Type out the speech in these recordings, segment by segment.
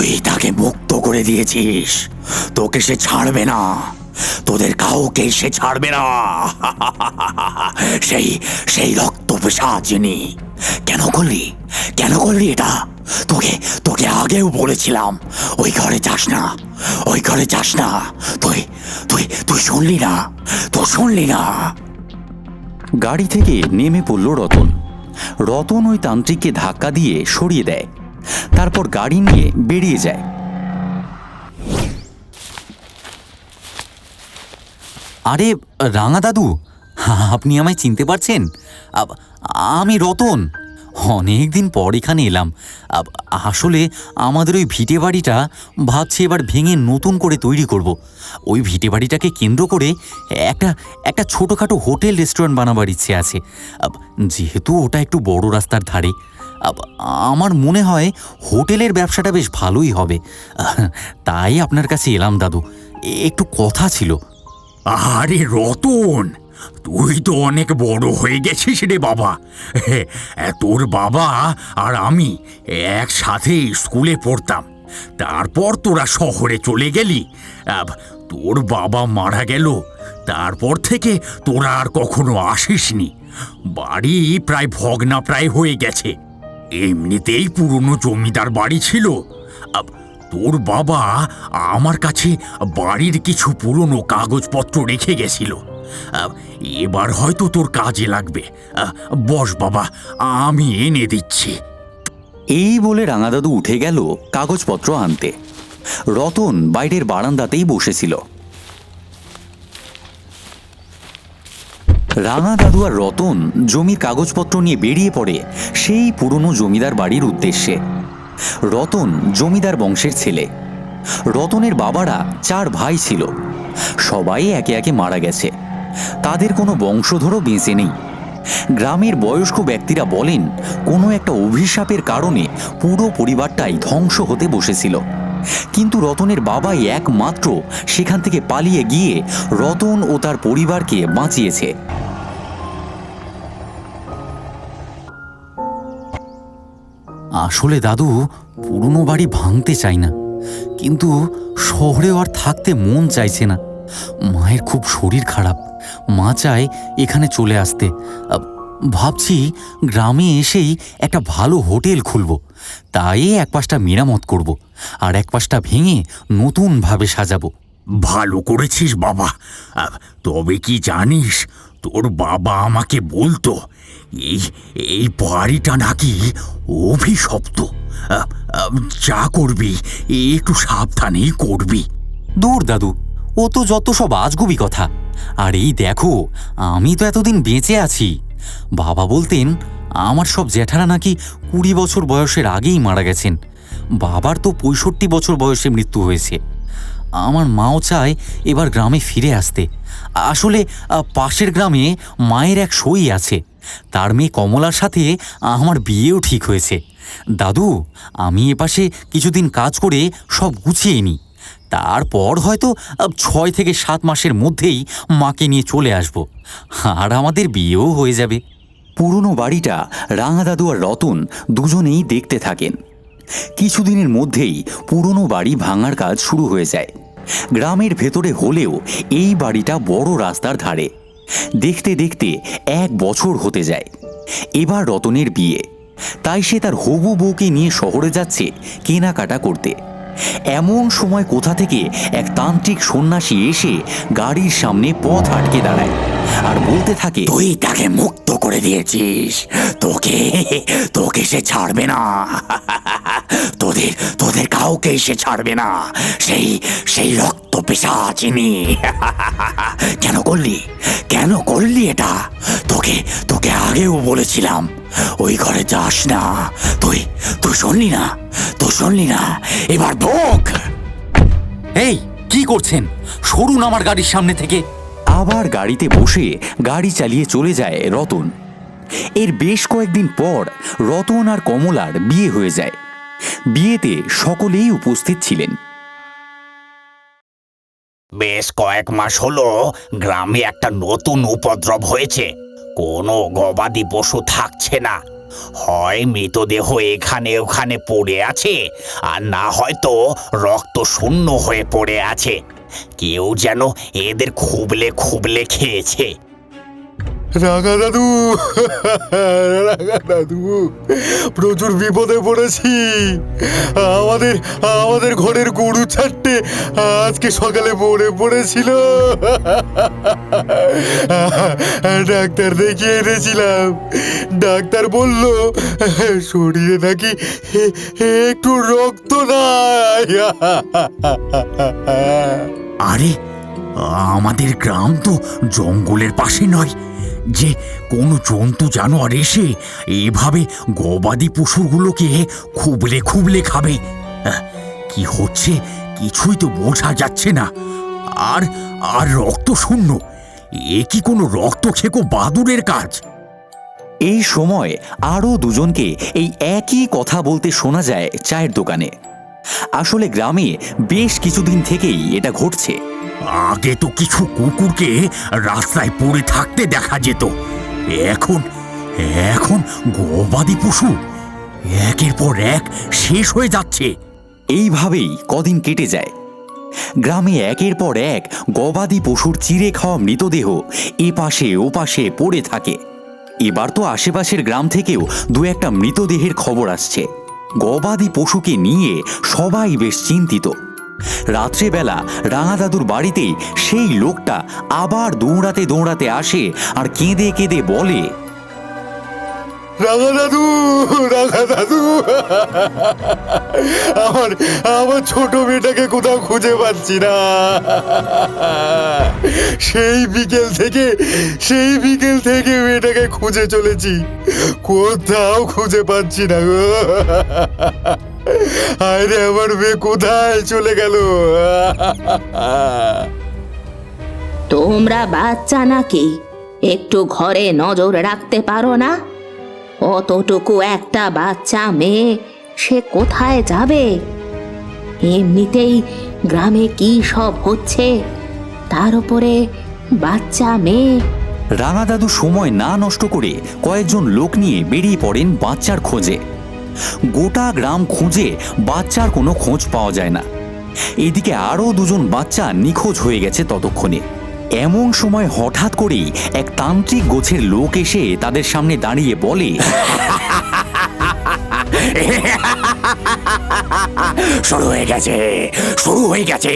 তুই তাকে মুক্ত করে দিয়েছিস। তোকে সে ছাড়বে না। তোদের কাউকে সে ছাড়বে না। সেই সেই রক্ত পেশাচিনি কেন করলি? কেন করলি এটা? তোকে তোকে আগেও বলেছিলাম, ওই ঘরে যাস না, ওই ঘরে যাস না। তুই তুই তুই শুনলি না, তুই শুনলি না। গাড়ি থেকে নেমে পড়ল রতন। রতন ওই তান্ত্রিককে ধাক্কা দিয়ে সরিয়ে দেয়। তারপর গাড়ি নিয়ে বেরিয়ে যায়। আরে, রাঙা দাদু, আপনি আমায় চিনতে পারছেন? আমি রতন। অনেক দিন পর এখানে এলাম। আসলে আমাদের ওই ভিটে বাড়িটা ভাবছি এবার ভেঙে নতুন করে তৈরি করব। ওই ভিটে বাড়িটাকে কেন্দ্র করে একটা একটা ছোটোখাটো হোটেল রেস্টুরেন্ট বানাবার ইচ্ছে আছে। যেহেতু ওটা একটু বড় রাস্তার ধারে আমার মনে হয় হোটেলের ব্যবসাটা বেশ ভালোই হবে। তাই আপনার কাছে এলাম, দাদু। একটু কথা ছিল। আরে, রতন! তুই তো অনেক বড় হয়ে গেছিস রে বাবা। তোর বাবা আর আমি একসাথে স্কুলে পড়তাম। তারপর তোরা শহরে চলে গেলি। তোর বাবা মারা গেল। তারপর থেকে তোরা আর কখনো আসিসনি। বাড়ি প্রায় ভগ্না প্রায় হয়ে গেছে। এমনিতেই পুরনো জমিদার বাড়ি ছিল। তোর বাবা আমার কাছে বাড়ির কিছু পুরনো কাগজপত্র রেখে গেছিল। এবার হয়তো তোর কাজে লাগবে। বস বাবা, আমি এনে দিচ্ছি। এই বলে রাঙাদাদু উঠে গেল কাগজপত্র আনতে। রতন বাইরের বারান্দাতেই বসেছিল। রাঙা দাদু আর রতন জমির কাগজপত্র নিয়ে বেরিয়ে পড়ে সেই পুরনো জমিদার বাড়ির উদ্দেশ্যে। রতন জমিদার বংশের ছেলে। রতনের বাবারা চার ভাই ছিল। সবাই একে একে মারা গেছে। তাদের কোনো বংশধরও বেঁচে নেই। গ্রামের বয়স্ক ব্যক্তিরা বলেন, কোনো একটা অভিশাপের কারণে পুরো পরিবারটাই ধ্বংস হতে বসেছিল। কিন্তু রতনের বাবাই একমাত্র সেখান থেকে পালিয়ে গিয়ে রতন ও তার পরিবারকে বাঁচিয়েছে। আসলে দাদু, পুরনো বাড়ি ভাঙতে চাই না। কিন্তু শহরেও আর থাকতে মন চাইছে না। মায়ের খুব শরীর খারাপ। মা চায় এখানে চলে আসতে। ভাবছি গ্রামে এসেই একটা ভালো হোটেল খুলব। তাই এক পাশটা মেরামত করব আর এক পাশটা ভেঙে নতুনভাবে সাজাবো। ভালো করেছিস বাবা। তবে কি জানিস, তোর বাবা আমাকে বলতো এই এই বাড়িটা নাকি অভিশপ্ত। যা করবি, একটু সাবধানেই করবি। দূর, দাদু। ও তো যত সব আজগুবি কথা। আর এই দেখো, আমি তো এতদিন বেঁচে আছি। বাবা বলতেন, আমার সব জ্যাঠারা নাকি কুড়ি বছর বয়সের আগেই মারা গেছেন। বাবার তো পঁয়ষট্টি বছর বয়সে মৃত্যু হয়েছে। আমার মাও চায় এবার গ্রামে ফিরে আসতে। আসলে পাশের গ্রামে মায়ের এক সই আছে। তার মেয়ে কমলার সাথে আমার বিয়েও ঠিক হয়েছে। দাদু, আমি এপাশে কিছুদিন কাজ করে সব গুছিয়ে নিই। তারপর হয়তো ছয় থেকে সাত মাসের মধ্যেই মাকে নিয়ে চলে আসব। আর আমাদের বিয়েও হয়ে যাবে। পুরনো বাড়িটা রাঙা দাদু আর রতন দুজনেই দেখতে থাকেন। কিছুদিনের মধ্যেই পুরনো বাড়ি ভাঙার কাজ শুরু হয়ে যায়। গ্রামের ভেতরে হলেও এই বাড়িটা বড় রাস্তার ধারে। দেখতে দেখতে এক বছর হতে যায়। এবার রতনের বিয়ে। তাই সে তার হবু বউকে নিয়ে শহরে যাচ্ছে কেনাকাটা করতে। এমন সময় কোথা থেকে এক তান্ত্রিক সন্ন্যাসী এসে গাড়ির সামনে পথ আটকে দাঁড়ায়। আর বলতে থাকে, তুই তাকে মুক্ত করে দিয়েছিস। তোকে তোকে সে ছাড়বে না। তোদের তোদের কাউকে সে ছাড়বে না। সেই সেই রক্ত পেশা চিনি কেন করলি? কেন করলি এটা? তোকে তোকে আগেও বলেছিলাম, ওই ঘরে যাস না। তুই তুই শুনলি না? তুই শুনলি না? এবার ভোগ এই, কি করছেন? সরুন আমার গাড়ির সামনে থেকে। আবার গাড়িতে বসে গাড়ি চালিয়ে চলে যায় রতন। এর বেশ কয়েকদিন পর রতন আর কমলার বিয়ে হয়ে যায়। বিয়েতে সকলেই উপস্থিত ছিলেন। বেশ কয়েক মাস হলো গ্রামে একটা নতুন উপদ্রব হয়েছে। কোনো গবাদি পশু থাকছে না। হয় মৃতদেহ এখানে ওখানে পড়ে আছে, আর না হয়তো রক্ত শূন্য হয়ে পড়ে আছে। কেউ যেন এদের খুবলে খুবলে খেয়েছে। রাগা দাদু রাগা দাদু, প্রচুর বিপদে পড়েছি। আমাদের আমাদের ঘরের গরু ছাড়তে আজকে সকালে মরে পড়েছিল। ডাক্তার দেখিয়ে এনেছিলাম। ডাক্তার বলল, শরীরে নাকি একটু রক্ত নাই। আরে, আমাদের গ্রাম তো জঙ্গলের পাশে নয়। যে কোনো জন্তু জানোয়ার এসে এভাবে গবাদি পশুগুলোকে খুবলে খুবলে খাবে। কি হচ্ছে কিছুই তো বোঝা যাচ্ছে না। আর আর রক্ত শূন্য। এ কি কোনো রক্ত খেকো বাদুরের কাজ? এই সময় আরও দুজনকে এই একই কথা বলতে শোনা যায় চায়ের দোকানে। আসলে গ্রামে বেশ কিছুদিন থেকেই এটা ঘটছে। আগে তো কিছু কুকুরকে রাস্তায় পড়ে থাকতে দেখা যেত। এখন এখন গবাদি পশু একের পর এক শেষ হয়ে যাচ্ছে। এইভাবেই কদিন কেটে যায়। গ্রামে একের পর এক গবাদি পশুর চিরে খাওয়া মৃতদেহ এপাশে ওপাশে পড়ে থাকে। এবার তো আশেপাশের গ্রাম থেকেও দু একটা মৃতদেহের খবর আসছে। গবাদি পশুকে নিয়ে সবাই বেশ চিন্তিত। রাত্রেবেলা রাঙাদাদুর বাড়িতেই সেই লোকটা আবার দৌড়াতে দৌড়াতে আসে আর কেঁদে কেঁদে বলে রাঙা দাদু রাঙা দাদু। আমার আমার ছোট মেয়েটাকে কোথাও খুঁজে পাচ্ছি না। সেই বিকেল থেকে, সেই বিকেল থেকে মেয়েটাকে খুঁজে চলেছি। কোথাও খুঁজে পাচ্ছি না গো। আরে, আমার মেয়ে কোথায় চলে গেল? তোমরা বাচ্চা নাকি? একটু ঘরে নজর রাখতে পারো না? অতটুকু একটা বাচ্চা মেয়ে, সে কোথায় যাবে? এমনিতেই গ্রামে কি সব হচ্ছে? তার উপরে বাচ্চা মেয়ে। রাঙা দাদু সময় না নষ্ট করে কয়েকজন লোক নিয়ে বেরিয়ে পড়েন বাচ্চার খোঁজে। গোটা গ্রাম খুঁজে বাচ্চার কোনো খোঁজ পাওয়া যায় না। এদিকে আরও দুজন বাচ্চা নিখোঁজ হয়ে গেছে ততক্ষণে। এমন সময় হঠাৎ করেই এক তান্ত্রিক গোছের লোক এসে তাদের সামনে দাঁড়িয়ে বলে, শুরু হয়ে গেছে, শুরু হয়ে গেছে।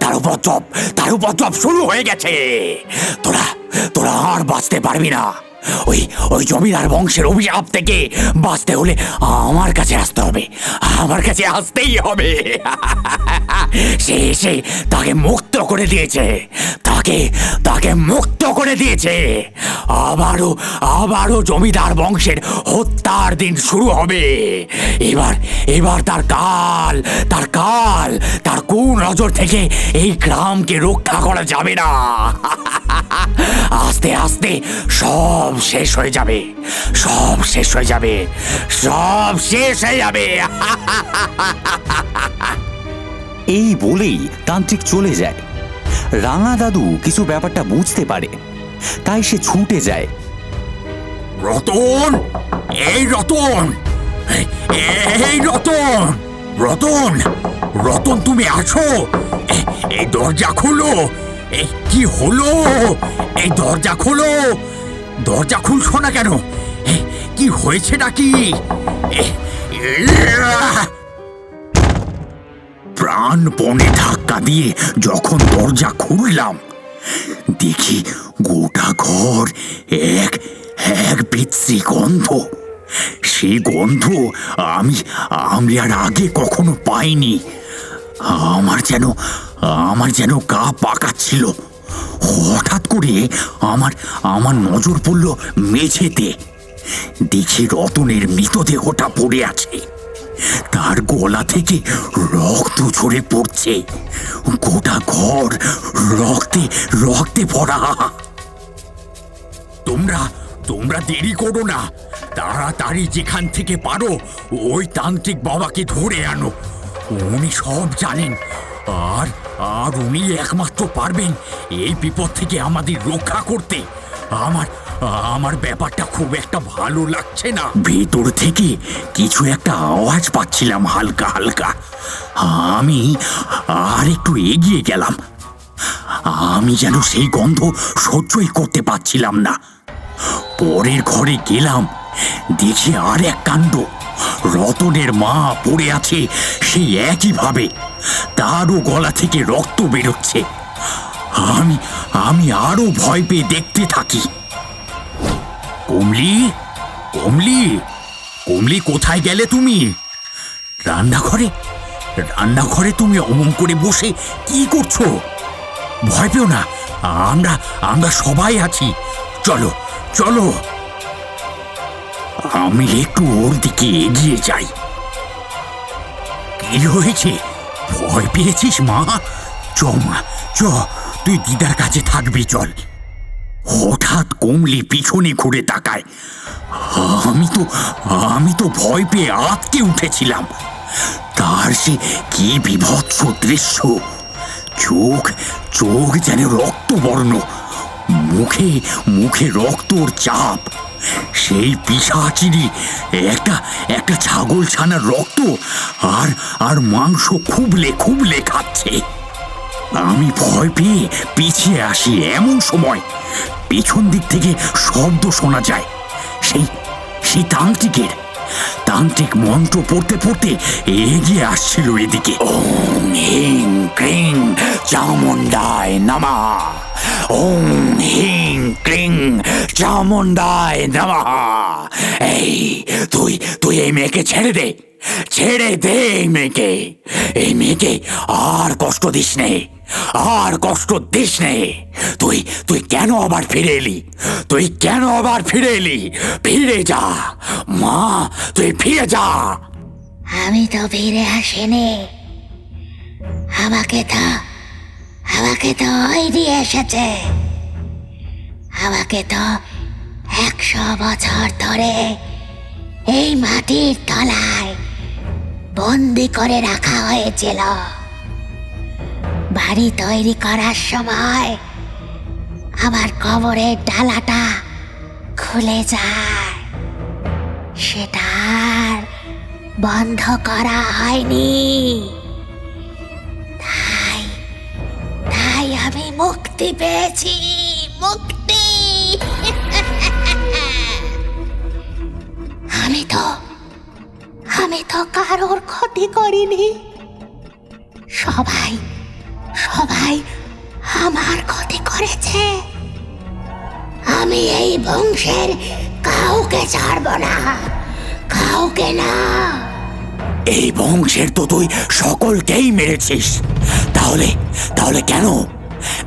তার উপদ্রব তার উপদ্রব শুরু হয়ে গেছে। তোরা তোরা আর বাঁচতে পারবি না। ওই ওই জমিদার বংশের অভিশাপ থেকে বাঁচতে হলে আমার কাছে আসতে হবে। আমার কাছে আসতেই হবে। সে এসে তাকে মুক্ত করে দিয়েছে। তাকে তাকে মুক্ত করে দিয়েছে। আবারও আবারও জমিদার বংশের হত্যার দিন শুরু হবে। এবার এবার তার কাল তার কাল, তার কোন নজর থেকে এই গ্রামকে রক্ষা করা যাবে না। আস্তে আস্তে সব শেষ হয়ে যাবে। সব শেষ হয়ে যাবে। সব শেষ হয়ে যাবে। এই বলেই তান্ত্রিক চলে যায়। রাঙা দাদু কিছু ব্যাপারটা বুঝতে পারে। তাই সে ছুটে যায়। রতন! এই রতন! এই- এই রতন! রতন! রতন, তুমি আছো? এই দরজা খোলো। এই কি হলো? এই দরজা খোলো। দরজা খুলছো না কেন? কি হয়েছে নাকি? এ- প্রাণপণে ধাক্কা দিয়ে যখন দরজা খুললাম, দেখি গোটা ঘর এক এক বিচ্ছি গন্ধ। সে গন্ধ আমি আমি আর আগে কখনো পাইনি। আমার যেন আমার যেন গা পাকাচ্ছিল। হঠাৎ করে আমার আমার নজর পড়ল মেঝেতে। দেখি রতনের মৃতদেহটা পড়ে আছে। তার গলা থেকে রক্ত ঝরে পড়ছে। গোটা ঘর রক্তে রক্তে ভরা। তোমরা তোমরা দেরি করো না। তাড়াতাড়ি যেখান থেকে পারো, ওই তান্ত্রিক বাবাকে ধরে আনো। উনি সব জানেন। আর আর উনি একমাত্র পারবেন এই বিপদ থেকে আমাদের রক্ষা করতে। আমার আমার ব্যাপারটা খুব একটা ভালো লাগছে না। ভেতর থেকে কিছু একটা আওয়াজ পাচ্ছিলাম হালকা হালকা। আমি আর একটু এগিয়ে গেলাম। আমি যেন সেই গন্ধ সহ্যই করতে পারছিলাম না। পরের ঘরে গেলাম, দেখি আর এক কাণ্ড। রতনের মা পড়ে আছে সেই একইভাবে। তারও গলা থেকে রক্ত বেরোচ্ছে। আমি আমি আরও ভয় পেয়ে দেখতে থাকি। কমলি? কমলি? কমলি, কোথায় গেলে তুমি? রান্নাঘরে? রান্নাঘরে তুমি অমন করে বসে কি করছ? ভয় পেও না, আমরা আমরা সবাই আছি। চলো চলো। আমি একটু ওর দিকে এগিয়ে যাই। কি হয়েছে? ভয় পেয়েছিস মা? চ মা, চ, তুই দিদার কাছে থাকবি, চল। হঠাৎ কমলি পিছনে ঘুরে তাকায়। আমি তো আমি তো ভয় পেয়ে আতকে উঠেছিলাম। তার সে কি বিভৎস দৃশ্য। চোখ চোখ যেন রক্তবর্ণ। মুখে মুখে রক্তর চাপ। সেই পিসাচিনি, একটা একটা ছাগল ছানার রক্ত। আর আর মাংস খুবলে খুবলে খাচ্ছে। আমি ভয় পেয়ে পিছিয়ে আসি এমন সময়। পেছন দিক থেকে শব্দ শোনা যায়। সেই সেই তান্ত্রিকের তান্ত্রিক মন্ত্র পড়তে পড়তে এগিয়ে আসছিল এদিকে। ওম হিং ক্রিং চামুন্ডায় নমঃ। ওম হিং ক্রিং চামুন্ডায় নমঃ। এই, তুই তুই এই মেয়েকে ছেড়ে দে। ছেড়ে দে এই মেয়েকে। এই মেয়েকে আর কষ্ট দিস নে। আর কষ্ট দিস নে। তুই তুই কেন আবার ফিরে এলি? তুই কেন আবার ফিরে এলি? ফিরে যা। মা, তুই ফিরে যা। আমি তো ফিরে আসিনি। আমাকে তো আমাকে তো ওই দিয়ে এসেছে। আমাকে তো একশো বছর ধরে এই মাটির তলায় বন্দি করে রাখা হয়েছিল। বাড়ি তৈরি করার সময় আমার কবরের ডালাটা খুলে যায়। সেটা বন্ধ করা হয়নি। আমি মুক্তি পেয়েছি, মুক্তি। আমি তো আমি তো কারোর ক্ষতি করিনি। সবাই সবাই আমার ক্ষতি করেছে। আমি এই বংশের কাউকে ছাড়ব না, কাউকে না। এই বংশের তো তুই সকলকেই মেরেছিস। তাহলে তাহলে কেন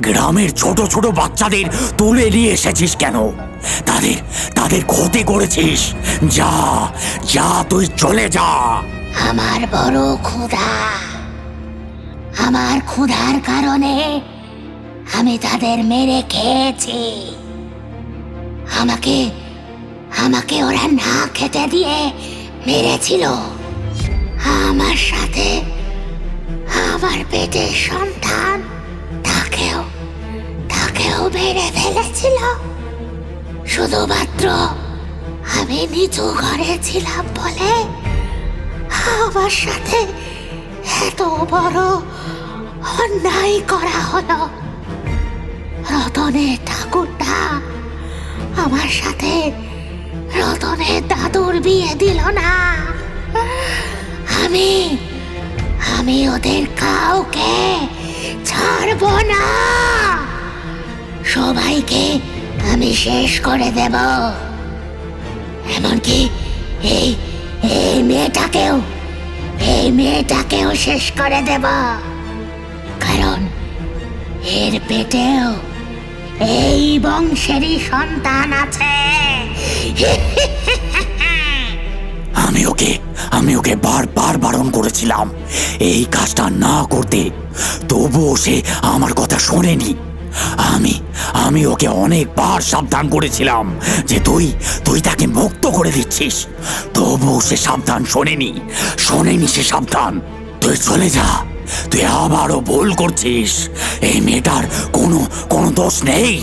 গ্রামের ছোট ছোট বাচ্চাদের তুলে নিয়ে এসেছিস কেন? তাদের তাদের ক্ষতি করেছিস। যা যা, তুই চলে যা। আমার বড় ক্ষুধা। আমার ক্ষুধার কারণে আমি তাদের মেরে খেয়েছি। আমাকে আমাকে ওরা না খেতে দিয়ে মেরেছিল। আমার সাথে আমার পেটের সন্তান ফেলেছিল শুধুমাত্র আমি নিচু ঘরে ছিলাম বলে আমার সাথে এত বড় অন্যায় করা হলো। রতনের ঠাকুরটা আমার সাথে রতনের দাদুর বিয়ে দিল না। আমি আমি ওদের কাউকে ছাড়ব না। সবাইকে আমি শেষ করে দেব। এমনকি এই এই মেয়েটাকেও এই মেয়েটাকেও শেষ করে দেব। কারণ এর পেটেও এই বংশেরই সন্তান আছে। আমি ওকে আমি ওকে বারবার বারণ করেছিলাম। এই কাজটা না করতে তবুও সে আমার কথা শোনেনি। আমি আমি ওকে অনেকবার সাবধান করেছিলাম যে তুই তুই তাকে মুক্ত করে দিচ্ছিস। তবুও সে সাবধান শোনেনি শোনেনি সে সাবধান। তুই চলে যা, তুই আবারও ভুল করছিস। এই মেয়েটার কোনো কোনো দোষ নেই।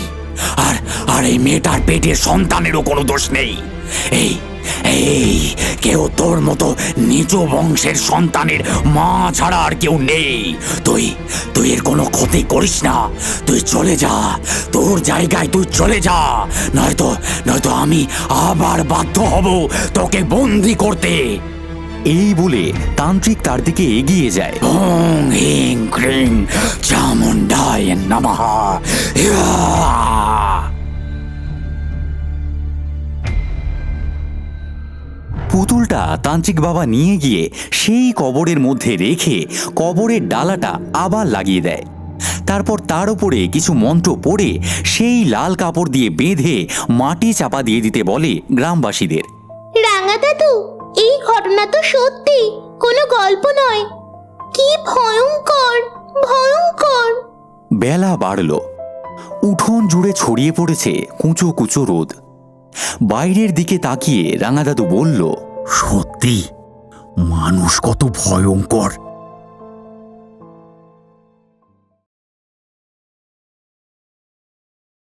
আর আর এই মেয়েটার পেটের সন্তানেরও কোনো দোষ নেই। এই এই কেউ তোর মতো নিচু বংশের সন্তানের মা ছাড়া আর কেউ নেই। তুই তুই এর কোনো ক্ষতি করিস না। তুই চলে যা। তোর জায়গায় তুই চলে যা। নয়তো নয়তো আমি আবার বাধ্য হব তোকে বন্দি করতে। এই বলে তান্ত্রিক তার দিকে এগিয়ে যায়। ওং হিং ক্রিং চামুন্ডায় নমঃ। পুতুলটা তান্ত্রিক বাবা নিয়ে গিয়ে সেই কবরের মধ্যে রেখে কবরের ডালাটা আবার লাগিয়ে দেয়। তারপর তার উপরে কিছু মন্ত্র পড়ে সেই লাল কাপড় দিয়ে বেঁধে মাটি চাপা দিয়ে দিতে বলে গ্রামবাসীদের। রাঙা দাদু এই ঘটনা তো সত্যি কোনো গল্প নয়। কি ভয়ঙ্কর ভয়ঙ্কর। বেলা বাড়ল। উঠোন জুড়ে ছড়িয়ে পড়েছে কুঁচো কুচো রোদ। বাইরের দিকে তাকিয়ে রাঙাদাদু বলল সত্যি? মানুষ কত ভয়ঙ্কর।